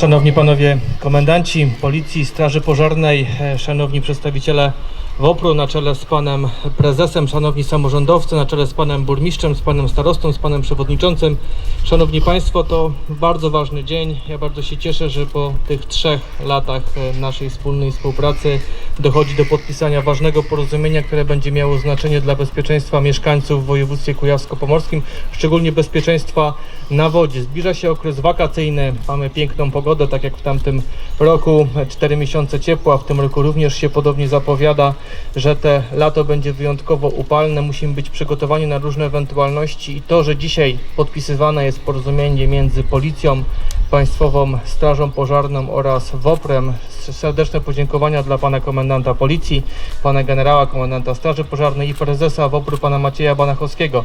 Szanowni panowie komendanci Policji, Straży Pożarnej, e, szanowni przedstawiciele WOPR-u na czele z panem prezesem, szanowni samorządowcy na czele z panem burmistrzem, z panem starostą, z panem przewodniczącym. Szanowni państwo, to bardzo ważny dzień. Ja bardzo się cieszę, że po tych trzech latach e, naszej wspólnej współpracy dochodzi do podpisania ważnego porozumienia, które będzie miało znaczenie dla bezpieczeństwa mieszkańców w województwie kujawsko-pomorskim, szczególnie bezpieczeństwa na wodzie. Zbliża się okres wakacyjny, mamy piękną pogodę, tak jak w tamtym roku, 4 miesiące ciepła, w tym roku również się podobnie zapowiada, że te lato będzie wyjątkowo upalne, musimy być przygotowani na różne ewentualności i to, że dzisiaj podpisywane jest porozumienie między Policją, Państwową Strażą Pożarną oraz WOPR-em. Serdeczne podziękowania dla pana komendanta Policji, pana generała komendanta Straży Pożarnej i prezesa WOPR-u pana Macieja Banachowskiego.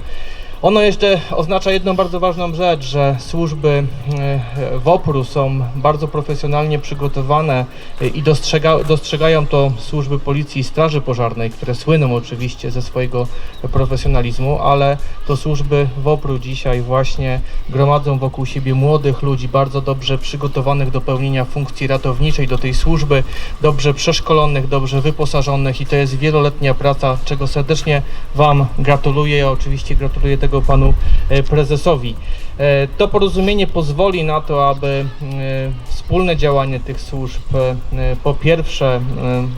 Ono jeszcze oznacza jedną bardzo ważną rzecz, że służby e, WOPR-u są bardzo profesjonalnie przygotowane e, i dostrzega, dostrzegają to służby Policji i Straży Pożarnej, które słyną oczywiście ze swojego profesjonalizmu, ale to służby WOPR-u dzisiaj właśnie gromadzą wokół siebie młodych ludzi, bardzo dobrze przygotowanych do pełnienia funkcji ratowniczej do tej służby, dobrze przeszkolonych, dobrze wyposażonych i to jest wieloletnia praca, czego serdecznie Wam gratuluję. Ja oczywiście gratuluję tego Panu e, Prezesowi. E, To porozumienie pozwoli na to, aby e, wspólne działanie tych służb po pierwsze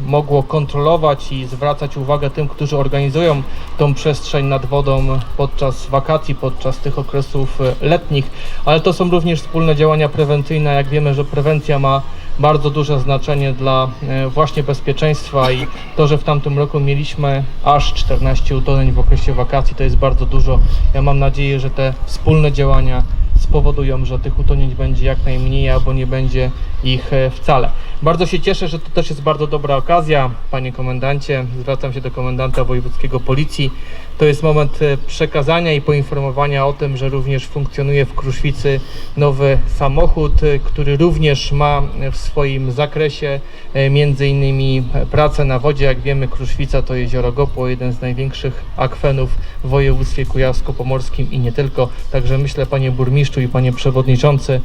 mogło kontrolować i zwracać uwagę tym, którzy organizują tą przestrzeń nad wodą podczas wakacji, podczas tych okresów letnich, ale to są również wspólne działania prewencyjne. Jak wiemy, że prewencja ma bardzo duże znaczenie dla e, właśnie bezpieczeństwa i to, że w tamtym roku mieliśmy aż 14 utonięć w okresie wakacji, to jest bardzo dużo. Ja mam nadzieję, że te wspólne działania spowodują, że tych utonięć będzie jak najmniej albo nie będzie ich e, wcale. Bardzo się cieszę, że to też jest bardzo dobra okazja, panie komendancie. Zwracam się do komendanta wojewódzkiego policji. To jest moment e, przekazania i poinformowania o tym, że również funkcjonuje w Kruszwicy nowy samochód, e, który również ma w swoim zakresie e, między innymi pracę na wodzie. Jak wiemy, Kruszwica to jezioro Gopło, jeden z największych akwenów w województwie kujawsko-pomorskim i nie tylko. Także myślę, panie burmistrzu i panie przewodniczący,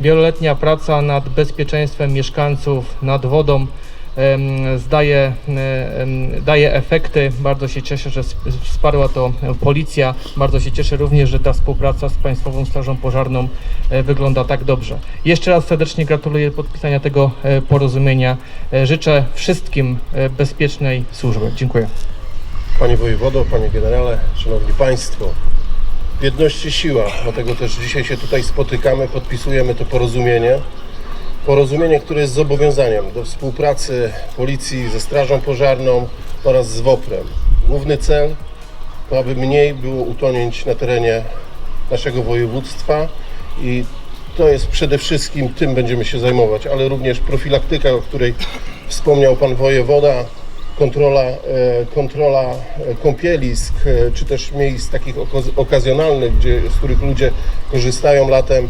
wieloletnia praca nad bezpieczeństwem mieszkańców, nad wodą zdaje, daje efekty. Bardzo się cieszę, że sp- wsparła to policja. Bardzo się cieszę również, że ta współpraca z Państwową Strażą Pożarną e, wygląda tak dobrze. Jeszcze raz serdecznie gratuluję podpisania tego e, porozumienia. E, Życzę wszystkim bezpiecznej służby. Dziękuję. Panie wojewodo, panie generale, szanowni państwo. W jedności siła, dlatego też dzisiaj się tutaj spotykamy, podpisujemy to porozumienie. Porozumienie, które jest zobowiązaniem do współpracy policji ze Strażą Pożarną oraz z WOPR-em. Główny cel to, aby mniej było utonięć na terenie naszego województwa i to jest przede wszystkim, tym będziemy się zajmować, ale również profilaktyka, o której wspomniał Pan Wojewoda, kontrola, e, kontrola e, kąpielisk, e, czy też miejsc takich okaz- okazjonalnych, gdzie, z których ludzie korzystają latem.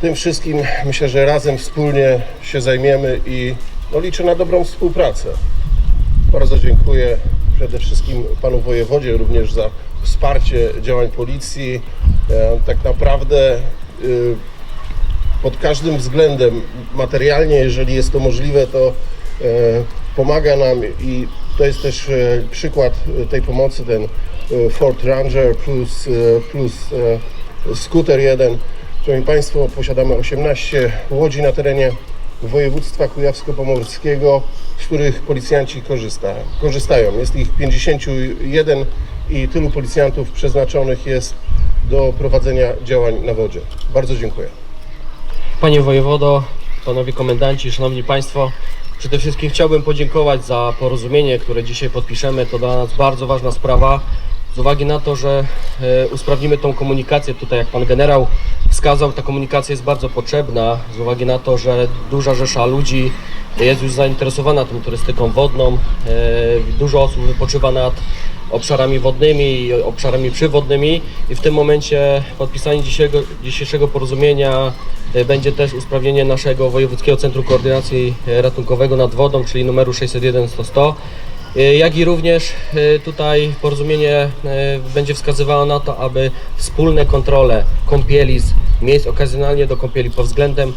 Tym wszystkim myślę, że razem wspólnie się zajmiemy i no, liczę na dobrą współpracę. Bardzo dziękuję przede wszystkim panu wojewodzie również za wsparcie działań policji. E, Tak naprawdę y, pod każdym względem materialnie, jeżeli jest to możliwe, to e, pomaga nam i to jest też e, przykład tej pomocy, ten Ford Ranger plus, plus skuter jeden. Szanowni Państwo, posiadamy 18 łodzi na terenie województwa kujawsko-pomorskiego, z których policjanci korzysta, korzystają. Jest ich 51 i tylu policjantów przeznaczonych jest do prowadzenia działań na wodzie. Bardzo dziękuję. Panie wojewodo, panowie komendanci, szanowni państwo, przede wszystkim chciałbym podziękować za porozumienie, które dzisiaj podpiszemy. To dla nas bardzo ważna sprawa. Z uwagi na to, że e, usprawnimy tą komunikację, tutaj jak pan generał wskazał, ta komunikacja jest bardzo potrzebna. Z uwagi na to, że duża rzesza ludzi jest już zainteresowana tą turystyką wodną. E, dużo osób wypoczywa nad obszarami wodnymi i obszarami przywodnymi i w tym momencie podpisanie dzisiejszego, dzisiejszego porozumienia e, będzie też usprawnienie naszego Wojewódzkiego Centrum Koordynacji Ratunkowego nad wodą, czyli numeru 601 100 E, jak i również e, tutaj porozumienie będzie wskazywało na to, aby wspólne kontrole kąpielisk, miejsc okazjonalnie do kąpieli pod względem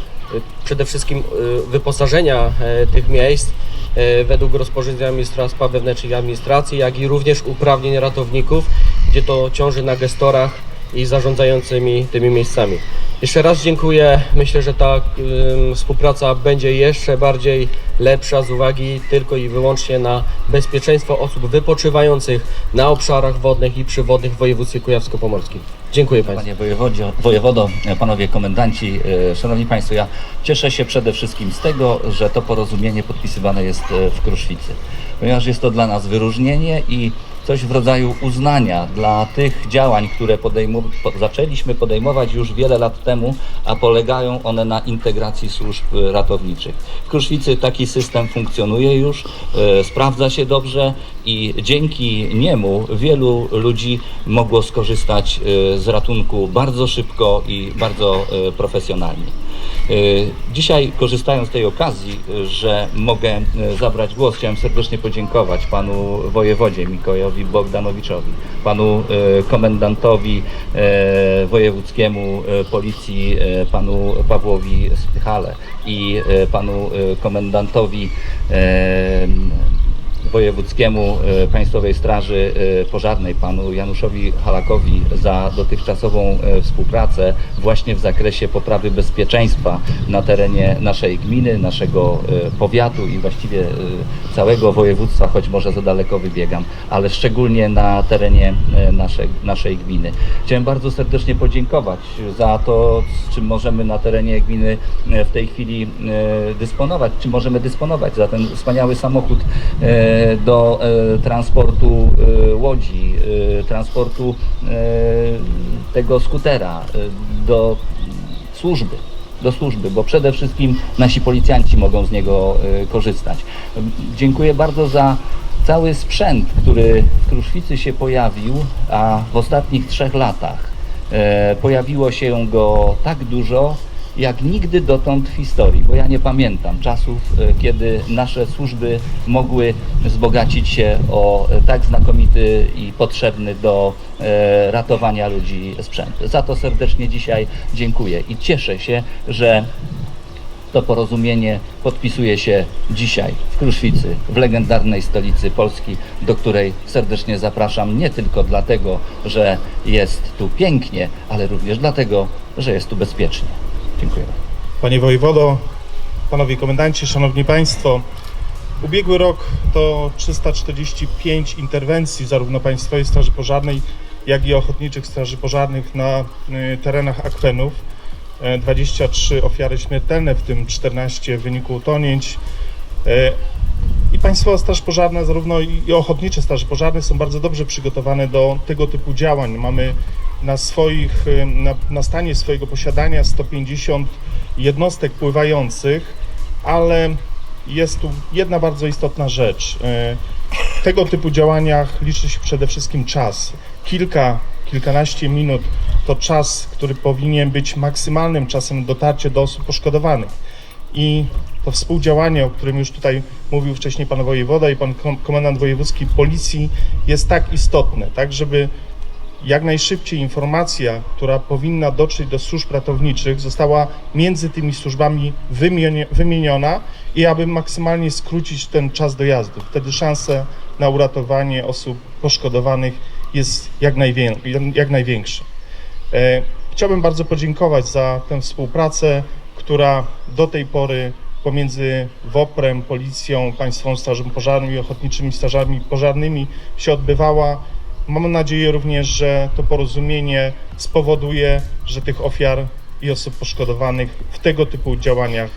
przede wszystkim y, wyposażenia e, tych miejsc e, według rozporządzenia ministra spraw wewnętrznych i administracji, jak i również uprawnień ratowników, gdzie to ciąży na gestorach i zarządzającymi tymi miejscami. Jeszcze raz dziękuję. Myślę, że ta ym, współpraca będzie jeszcze bardziej lepsza z uwagi tylko i wyłącznie na bezpieczeństwo osób wypoczywających na obszarach wodnych i przywodnych w województwie kujawsko-pomorskim. Dziękuję Państwu. Panie wojewodo, panowie komendanci, e, szanowni państwo, ja cieszę się przede wszystkim z tego, że to porozumienie podpisywane jest e, w Kruszwicy, ponieważ jest to dla nas wyróżnienie i coś w rodzaju uznania dla tych działań, które podejmu, po, zaczęliśmy podejmować już wiele lat temu, a polegają one na integracji służb e, ratowniczych. W Kruszwicy taki system funkcjonuje już, e, sprawdza się dobrze i dzięki niemu wielu ludzi mogło skorzystać e, z ratunku bardzo szybko i bardzo e, profesjonalnie. E, Dzisiaj korzystając z tej okazji, e, że mogę e, zabrać głos, chciałem serdecznie podziękować panu wojewodzie Mikołajowi Bogdanowiczowi, panu komendantowi wojewódzkiemu policji, panu Pawłowi Spychale i panu komendantowi wojewódzkiemu Państwowej Straży Pożarnej, panu Januszowi Halakowi za dotychczasową e, współpracę właśnie w zakresie poprawy bezpieczeństwa na terenie naszej gminy, naszego e, powiatu i właściwie e, całego województwa, choć może za daleko wybiegam, ale szczególnie na terenie naszej, naszej gminy. Chciałem bardzo serdecznie podziękować za to, z czym możemy na terenie gminy w tej chwili dysponować, czy możemy dysponować za ten wspaniały samochód do transportu łodzi, transportu e, tego skutera, e, do służby do służby, bo przede wszystkim nasi policjanci mogą z niego korzystać. Dziękuję bardzo za cały sprzęt, który w Kruszwicy się pojawił, a w ostatnich trzech latach pojawiło się go tak dużo, jak nigdy dotąd w historii, bo ja nie pamiętam czasów, e, kiedy nasze służby mogły wzbogacić się o e, tak znakomity i potrzebny do e, ratowania ludzi sprzęt. Za to serdecznie dzisiaj dziękuję i cieszę się, że to porozumienie podpisuje się dzisiaj w Kruszwicy, w legendarnej stolicy Polski, do której serdecznie zapraszam nie tylko dlatego, że jest tu pięknie, ale również dlatego, że jest tu bezpiecznie. Dziękuję. Panie wojewodo, panowie komendanci, szanowni państwo. Ubiegły rok to 345 interwencji zarówno Państwowej Straży Pożarnej, jak i Ochotniczych Straży Pożarnych na y, terenach akwenów. E, 23 ofiary śmiertelne, w tym 14 w wyniku utonięć. E, I Państwowa Straż Pożarna, zarówno i Ochotnicze Straże Pożarne są bardzo dobrze przygotowane do tego typu działań. Mamy na swoich, y, na, na stanie swojego posiadania 150 jednostek pływających, ale jest tu jedna bardzo istotna rzecz. W tego typu działaniach liczy się przede wszystkim czas. Kilka, kilkanaście minut to czas, który powinien być maksymalnym czasem dotarcia do osób poszkodowanych. I to współdziałanie, o którym już tutaj mówił wcześniej pan wojewoda i pan kom- komendant wojewódzki policji jest tak istotne, tak żeby jak najszybciej informacja, która powinna dotrzeć do służb ratowniczych, została między tymi służbami wymieni- wymieniona i aby maksymalnie skrócić ten czas dojazdu. Wtedy szanse na uratowanie osób poszkodowanych jest jak, najwię- jak największe. E, Chciałbym bardzo podziękować za tę współpracę, która do tej pory pomiędzy WOPR-em, Policją, Państwową Strażą Pożarną i Ochotniczymi Strażami Pożarnymi się odbywała. Mam nadzieję również, że to porozumienie spowoduje, że tych ofiar i osób poszkodowanych w tego typu działaniach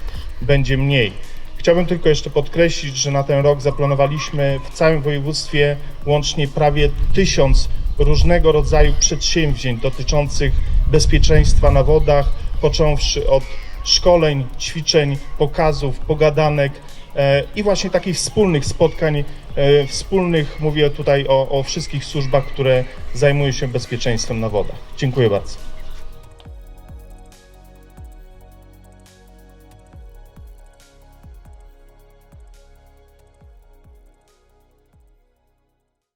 będzie mniej. Chciałbym tylko jeszcze podkreślić, że na ten rok zaplanowaliśmy w całym województwie łącznie prawie tysiąc różnego rodzaju przedsięwzięć dotyczących bezpieczeństwa na wodach, począwszy od szkoleń, ćwiczeń, pokazów, pogadanek i właśnie takich wspólnych spotkań, e, wspólnych, mówię tutaj o, o wszystkich służbach, które zajmują się bezpieczeństwem na wodach. Dziękuję bardzo.